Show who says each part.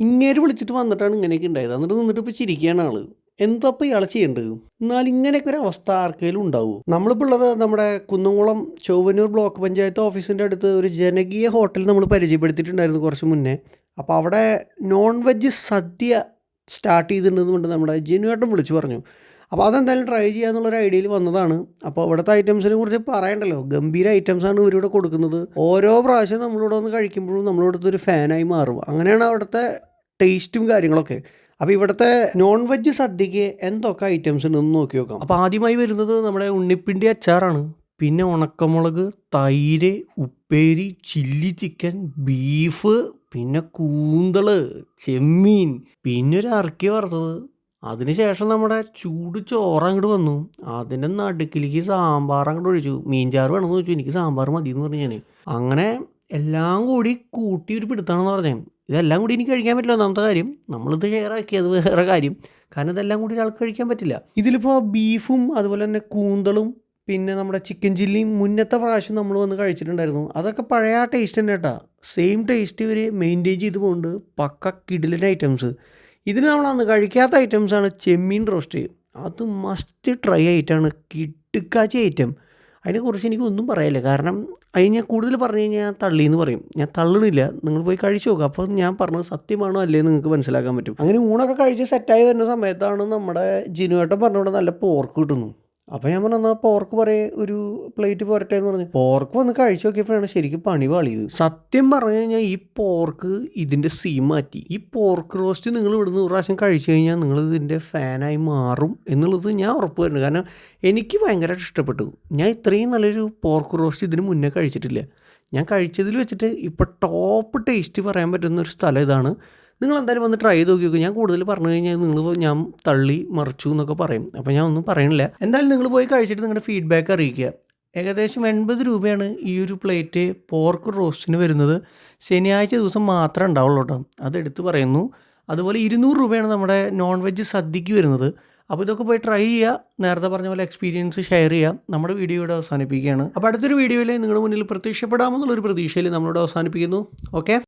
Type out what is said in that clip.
Speaker 1: ഇങ്ങേര് വിളിച്ചിട്ട് വന്നിട്ടാണ് ഇങ്ങനെയൊക്കെ ഉണ്ടായത്. എന്നിട്ട് നിന്നിട്ട് ഇപ്പോൾ ചിരിക്കുകയാണ് ആൾ. എന്താ ഇപ്പോൾ ഇയാൾ ചെയ്യേണ്ടത്? എന്നാൽ ഇങ്ങനെയൊക്കെ ഒരു അവസ്ഥ ആർക്കെങ്കിലും ഉണ്ടാവും? നമ്മളിപ്പോൾ ഉള്ളത് നമ്മുടെ കുന്നംകുളം ചൊവ്വന്നൂർ ബ്ലോക്ക് പഞ്ചായത്ത് ഓഫീസിന്റെ അടുത്ത് ഒരു ജനകീയ ഹോട്ടൽ നമ്മൾ പരിചയപ്പെടുത്തിയിട്ടുണ്ടായിരുന്നു കുറച്ച് മുന്നേ. അപ്പോൾ അവിടെ നോൺ വെജ് സദ്യ സ്റ്റാർട്ട് ചെയ്തിട്ടുണ്ടെന്ന് കൊണ്ട് നമ്മുടെ ജനുവേട്ടൻ വിളിച്ചു പറഞ്ഞു. അപ്പോൾ അതെന്തായാലും ട്രൈ ചെയ്യാന്നുള്ളൊരു ഐഡിയയിൽ വന്നതാണ്. അപ്പോൾ ഇവിടുത്തെ ഐറ്റംസിനെ കുറിച്ച് പറയണ്ടല്ലോ. ഗംഭീര ഐറ്റംസ് ഐറ്റംസാണ് ഇവരിവിടെ കൊടുക്കുന്നത്. ഓരോ പ്രാവശ്യം നമ്മളിവിടെ വന്ന് കഴിക്കുമ്പോഴും നമ്മളിവിടുത്തെ ഒരു ഫാനായി മാറും അങ്ങനെയാണ് അവിടുത്തെ ടേസ്റ്റും കാര്യങ്ങളൊക്കെ. അപ്പോൾ ഇവിടുത്തെ നോൺ വെജ് സദ്യക്ക് എന്തൊക്കെ ഐറ്റംസ് ഉണ്ടെന്ന് നോക്കി നോക്കാം. അപ്പോൾ ആദ്യമായി വരുന്നത് നമ്മുടെ ഉണ്ണിപ്പിണ്ടി അച്ചാറാണ്. പിന്നെ ഉണക്കമുളക് തൈര് ഉപ്പേരി ചില്ലി ചിക്കൻ ബീഫ് പിന്നെ കൂന്തൾ ചെമ്മീൻ പിന്നെ ഒരു അറക്കി വറുത്തത്. അതിനുശേഷം നമ്മുടെ ചൂട് ചോറ് അങ്ങോട്ട് വന്നു. അതിന്റെ നടുക്കിലേക്ക് സാമ്പാർ അങ്ങോട്ട് ഒഴിച്ചു. മീൻചാറ് വേണമെന്ന് ചോദിച്ചു. എനിക്ക് സാമ്പാർ മതി എന്ന് പറഞ്ഞു ഞാൻ അങ്ങനെ എല്ലാം കൂടി കൂട്ടി ഒരു പിടുത്താണെന്ന് പറഞ്ഞത് ഇതെല്ലാം കൂടി എനിക്ക് കഴിക്കാൻ പറ്റില്ല ഒന്നാമത്തെ കാര്യം. നമ്മളിത് ഷെയർ ആക്കിയത് വേറെ കാര്യം. കാരണം ഇതെല്ലാം കൂടി ഒരാൾക്ക് കഴിക്കാൻ പറ്റില്ല. ഇതിലിപ്പോൾ ബീഫും അതുപോലെ തന്നെ കൂന്തളും പിന്നെ നമ്മുടെ ചിക്കൻ ചില്ലിയും മുന്നത്തെ പ്രാവശ്യം നമ്മൾ വന്ന് കഴിച്ചിട്ടുണ്ടായിരുന്നു. അതൊക്കെ പഴയ ആ ടേസ്റ്റ് തന്നെ കേട്ടാ. സെയിം ടേസ്റ്റ് ഇവർ മെയിന്റെയിൻ ചെയ്ത് പോകുന്നുണ്ട് പക്ക കിഡിലൻ ഐറ്റംസ് ഇതിന് നമ്മൾ അന്ന് കഴിക്കാത്ത ഐറ്റംസാണ് ചെമ്മീൻ റോസ്റ്റ് അത് മസ്റ്റ് ട്രൈ ആയിട്ടാണ് കിട്ടുക്കാച്ച ഐറ്റം അതിനെക്കുറിച്ച് എനിക്കൊന്നും പറയാനില്ല. കാരണം അതിന് ഞാൻ കൂടുതൽ പറഞ്ഞു കഴിഞ്ഞാൽ ഞാൻ തള്ളി എന്ന് പറയും. ഞാൻ തള്ളണില്ല. നിങ്ങൾ പോയി കഴിച്ചു നോക്കുക അപ്പോൾ ഞാൻ പറഞ്ഞത് സത്യമാണോ അല്ലേ നിങ്ങൾക്ക് മനസ്സിലാക്കാൻ പറ്റും. അങ്ങനെ ഊണൊക്കെ കഴിച്ച് സെറ്റായി വരുന്ന സമയത്താണ് നമ്മുടെ ജിനുവേട്ടൻ പറഞ്ഞുകൊണ്ട് നല്ല പോർക്ക് കിട്ടുന്നു. അപ്പോൾ ഞാൻ പറഞ്ഞു എന്നാൽ പോർക്ക് പറയേ ഒരു പ്ലേറ്റ് പോരട്ടെ എന്ന് പറഞ്ഞു. പോർക്ക് വന്ന് കഴിച്ചു നോക്കിയപ്പോഴാണ് ശരിക്കും പണി പാളിയത്. സത്യം പറഞ്ഞു കഴിഞ്ഞാൽ ഈ പോർക്ക് ഇതിന്റെ സീ മാറ്റി. ഈ പോർക്ക് റോസ്റ്റ് നിങ്ങൾ ഇവിടുന്ന് ഒരു പ്രാവശ്യം കഴിച്ചു കഴിഞ്ഞാൽ നിങ്ങൾ ഇതിന്റെ ഫാനായി മാറും എന്നുള്ളത് ഞാൻ ഉറപ്പ് വരുന്നു. കാരണം എനിക്ക് ഭയങ്കരമായിട്ട് ഇഷ്ടപ്പെട്ടു. ഞാൻ ഇത്രയും നല്ലൊരു പോർക്ക് റോസ്റ്റ് ഇതിന് മുന്നേ കഴിച്ചിട്ടില്ല. ഞാൻ കഴിച്ചതിൽ വെച്ചിട്ട് ഇപ്പോൾ ടോപ്പ് ടേസ്റ്റ് പറയാൻ പറ്റുന്ന ഒരു സ്ഥലം ഇതാണ് നിങ്ങൾ എന്തായാലും വന്ന് ട്രൈ ചെയ്ത് നോക്കി ഞാൻ കൂടുതൽ പറഞ്ഞു കഴിഞ്ഞാൽ നിങ്ങൾ ഞാൻ തള്ളി മറിച്ചു എന്നൊക്കെ പറയും. അപ്പോൾ ഞാൻ ഒന്നും പറയണില്ല. എന്തായാലും നിങ്ങൾ പോയി കഴിച്ചിട്ട് നിങ്ങളുടെ ഫീഡ്ബാക്ക് അറിയിക്കുക. ഏകദേശം എൺപത് രൂപയാണ് ഈ ഒരു പ്ലേറ്റ് പോർക്ക് റോസ്റ്റിന് വരുന്നത്. ശനിയാഴ്ച ദിവസം മാത്രമേ ഉണ്ടാവുള്ളൂ കേട്ടോ എടുത്തു പറയുന്നു. അതുപോലെ ഇരുന്നൂറ് രൂപയാണ് നമ്മുടെ നോൺ വെജ് സദ്യക്ക് വരുന്നത്. അപ്പോൾ ഇതൊക്കെ പോയി ട്രൈ ചെയ്യുക. നേരത്തെ പറഞ്ഞ പോലെ എക്സ്പീരിയൻസ് ഷെയർ ചെയ്യുക. നമ്മുടെ വീഡിയോ ഇവിടെ അവസാനിപ്പിക്കുകയാണ്. അപ്പോൾ അടുത്തൊരു വീഡിയോയിൽ നിങ്ങളുടെ മുന്നിൽ പ്രത്യക്ഷപ്പെടാമെന്നുള്ളൊരു പ്രതീക്ഷയിൽ നമ്മളിവിടെ അവസാനിപ്പിക്കുന്നു. ഓക്കെ